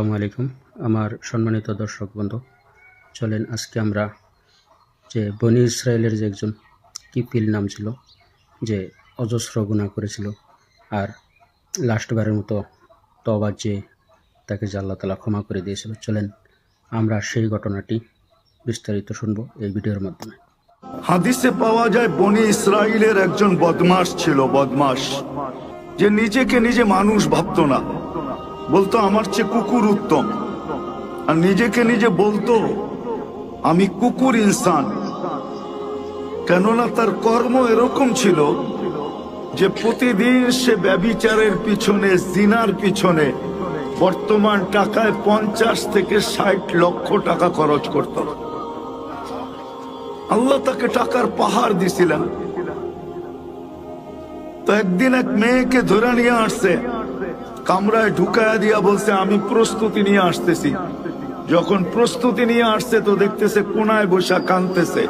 আসসালামু আলাইকুম। আমার সম্মানিত দর্শক বন্ধু, চলেন আজকে আমরা যে বনি ইসরায়েলের যে একজন কিপিল নাম ছিল, যে অজস্র গুণা করেছিল আর লাস্টবারের মতো তবার যে তাকে যে তালা ক্ষমা করে দিয়েছিল। চলেন আমরা সেই ঘটনাটি বিস্তারিত শুনব এই ভিডিওর মাধ্যমে। হাদিসে পাওয়া যায় বনি ইসরায়েলের একজন বদমাস ছিল বদমাস যে নিজেকে নিজে মানুষ ভাবতো না। বলতো, আমার চেয়ে কুকুর উত্তম। আর নিজেকে নিজে বলতো, আমি কুকুর ইনসান। কেননা তার কর্ম এরকম ছিল যে প্রতিদিন সে ব্যবিচারের পিছনে, জিনার পিছনে বর্তমান টাকায় পঞ্চাশ থেকে ষাট লক্ষ টাকা খরচ করতো। আল্লাহ তাকে টাকার পাহাড় দিছিলেন। তো একদিন এক মেয়েকে ধরে নিয়ে আসছে। কামরায় ঢুকায়া দিয়া বলছে, আমি প্রস্তুতি নিয়ে আসতেছি। যখন প্রস্তুতি নিয়ে আসছে তো দেখতেছে কোনায় বসা কানতেছে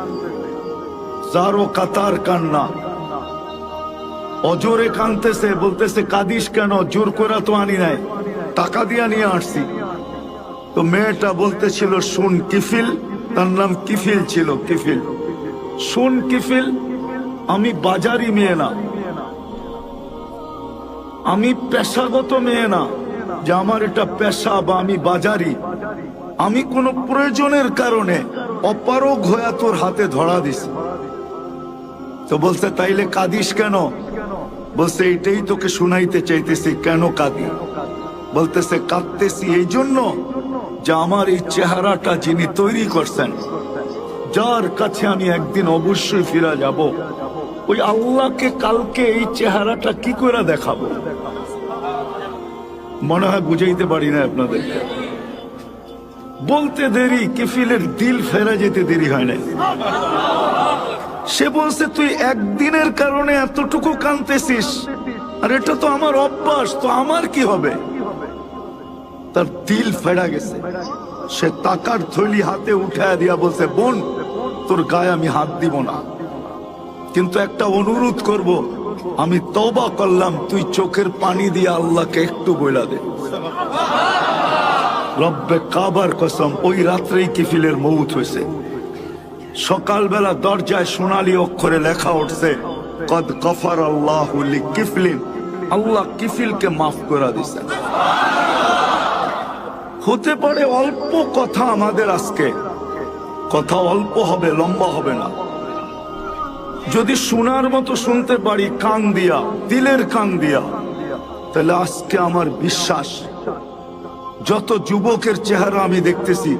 যারো কাতার কান্না। অজোরে কানতেছে বলতেছে, কাদিস কেন? জোর করা তো আনি নাই। টাকা দিয়া নিয়ে আসছি। তো মেয়েটা বলতেছিল, শুন কিফিল। তার নাম কিফিল ছিল, কিফিল। শুন কিফিল, আমি বাজারি মেয়ে না। আমি পেশাগত মেয়ে না, যে আমার এটা পেশা বা আমি বাজারি। আমি কোনো প্রয়োজনের কারণে অপারগ হয়ে তোর হাতে ধরা দিছি। তো বলছে, তাইলে কাঁদিস কেন? বলছে, এইটাই তোকে শুনাইতে চাইতেছি, কেন কাঁদি? বলতেছে, কাঁদতেছি এই জন্য যে আমার এই চেহারাটা যিনি তৈরি করছেন, যার কাছে আমি একদিন অবশ্যই ফিরা যাব। ওই আল্লাহকে, কালকে এই চেহারাটা কি করে দেখাবো? মনে হয় বুঝাইতে পারি না আপনাদের বলতে দেরি, কিফিলের দিল ফেরা যেতে দেরি হয় না সে বলছে, তুই একদিনের কারণে এতটুকু কানতেছিস আর এটা তো আমার অভ্যাস, তো আমার কি হবে? তার দিল ফেরা গেছে। সে টাকার থলি হাতে উঠায় দিয়া বলছে, বোন, তোর গায়ে আমি হাত দিব না। কিন্তু একটা অনুরোধ করব। আমি তবা করলাম, তুই চোখের পানি দিয়ে আল্লাহকে একটু বইলা দে। রব্বে কাবার কসম, ওই রাত্রেই কিফিলের মৌত হয়েছে সকালবেলা দরজায় সোনালী অক্ষরে লেখা উঠছে, কদ কফার আল্লাহ কিফলিন আল্লাহ কিফিলকে মাফ করে দিছেন। হতে পারে অল্প কথা আমাদের আজকে। কথা অল্প হবে, লম্বা হবে না। যদি শোনার মতো শুনতে পারি, কান দিয়া, দিলের কান দিয়া, তাহলে আজকে আমার বিশ্বাস। যত যুবকের চেহারা আমি দেখতেছি,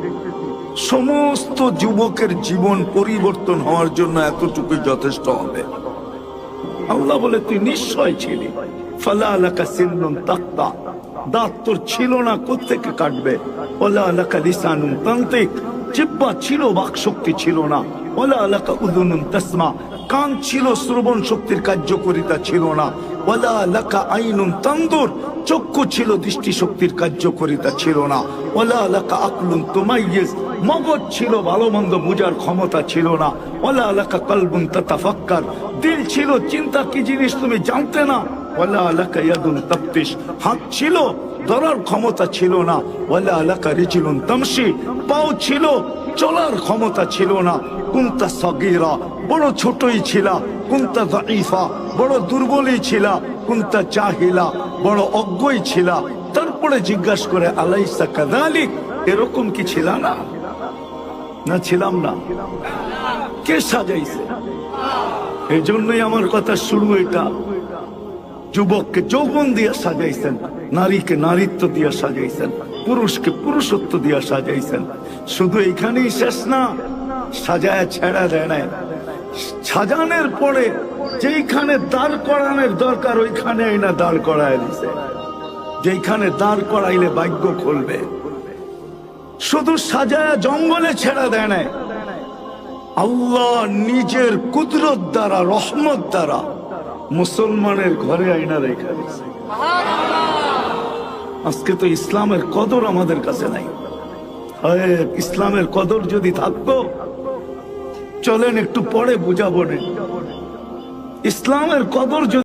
সমস্ত যুবকের জীবন পরিবর্তন হওয়ার জন্য এতটুকু যথেষ্ট হবে। আল্লাহ বলে, তুই নিশ্চয় ছিলি। ফালা আলাকা সিন্নুন তাক্তা। দাঁত তোর ছিল না, কোত্থেকে কাটবে? ওলা আলাকা লিসানুন তান্ত্রিক জিব্বা ছিল বাক শক্তি ছিল না। ওলা আলাকা উদুনুন তাসমা। কান ছিল, শ্রবণ শক্তির কার্যকরিতা ছিল না। ওলা লাকা আইনুন তান্দুর, চক্ষু ছিল, দৃষ্টি শক্তির কার্যকরিতা ছিল না। ওলা লাকা আকলুন তোমাইয়েস মগজ ছিল, ভালো মন্দ বুঝার ক্ষমতা ছিল না। ওলা আলাকা কলবুন তাতাফাক্কার, দিল ছিল, চিন্তা কি জিনিস তুমি জানতে না। ওলা আলাকা ইয়াদুন তাফতিশ হাত ছিল, ধরার ক্ষমতা ছিল না। ওলা আলাকা রিচিলুন তামসি পাও ছিল, চলার ক্ষমতা ছিল না। কুন্তা সগীরা, বড় ছোটই ছিলা। কুন্তা দাইফা বড় দুর্বলই ছিলা। কুন্তা চাহিলা বড় অজ্ঞই ছিলা। তারপরে জিজ্ঞাসা করে, আলাইসা কাদালিক এরকম কি ছিল না? না, ছিলাম না। কে সাজাইছে? এই জন্যই আমার কথা শুরু এটা। যুবককে যৌবন দিয়ে সাজাইছেন, নারীকে নারীত্ব দিয়ে সাজাইছেন, পুরুষকে পুরুষত্ব দিয়ে সাজাইছেন। শুধু এখানেই শেষ না, সাজায় ছেড়া দেয় নাই। সাজানোর পরে যেইখানে দাঁড় করানোর দরকার, ওইখানে না দাঁড় করায় দিছে। যেইখানে দাঁড় করাইলে ভাগ্য খুলবে। শুধু সাজায় জঙ্গলে ছেড়া দেয় নাই। আল্লাহ নিজের কুদরত দ্বারা, রহমত দ্বারা মুসলমানের ঘরে আইনা রেখা দিয়েছে। আজকে তো ইসলামের কদর আমাদের কাছে নাই। ইসলামের কদর যদি থাকতো চলেন একটু পরে বুঝাবো। ইসলামের কদর যদি